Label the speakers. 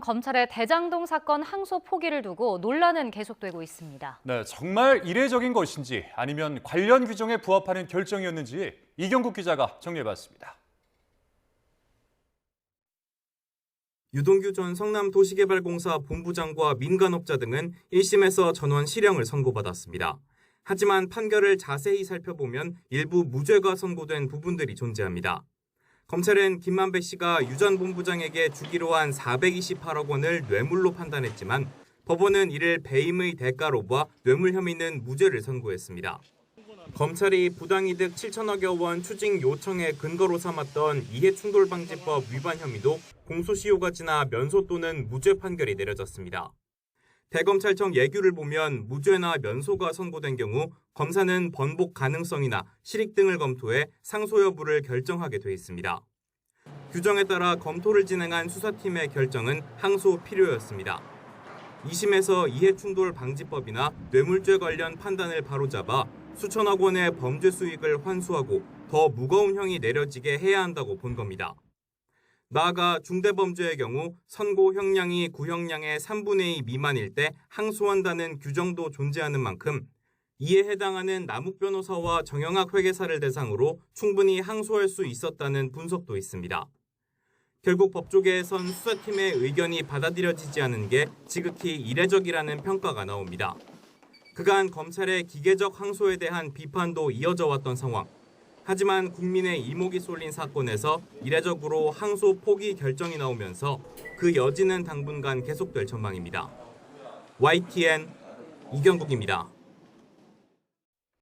Speaker 1: 검찰의 대장동 사건 항소 포기를 두고 논란은 계속되고 있습니다.
Speaker 2: 네, 정말 이례적인 것인지 아니면 관련 규정에 부합하는 결정이었는지 이경국 기자가 정리해봤습니다.
Speaker 3: 유동규 전 성남도시개발공사 본부장과 민간업자 등은 1심에서 전원 실형을 선고받았습니다. 하지만 판결을 자세히 살펴보면 일부 무죄가 선고된 부분들이 존재합니다. 검찰은 김만배 씨가 유 전 본부장에게 주기로 한 428억 원을 뇌물로 판단했지만 법원은 이를 배임의 대가로 봐 뇌물 혐의는 무죄를 선고했습니다. 검찰이 부당이득 7천억여 원 추징 요청의 근거로 삼았던 이해충돌방지법 위반 혐의도 공소시효가 지나 면소 또는 무죄 판결이 내려졌습니다. 대검찰청 예규를 보면 무죄나 면소가 선고된 경우 검사는 번복 가능성이나 실익 등을 검토해 상소 여부를 결정하게 돼 있습니다. 규정에 따라 검토를 진행한 수사팀의 결정은 항소 필요였습니다. 2심에서 이해충돌 방지법이나 뇌물죄 관련 판단을 바로잡아 수천억 원의 범죄 수익을 환수하고 더 무거운 형이 내려지게 해야 한다고 본 겁니다. 나아가 중대범죄의 경우 선고 형량이 구형량의 3분의 2 미만일 때 항소한다는 규정도 존재하는 만큼 이에 해당하는 남욱 변호사와 정영학 회계사를 대상으로 충분히 항소할 수 있었다는 분석도 있습니다. 결국 법조계에선 수사팀의 의견이 받아들여지지 않은 게 지극히 이례적이라는 평가가 나옵니다. 그간 검찰의 기계적 항소에 대한 비판도 이어져 왔던 상황. 하지만 국민의 이목이 쏠린 사건에서 이례적으로 항소 포기 결정이 나오면서 그 여지는 당분간 계속될 전망입니다. YTN 이경국입니다.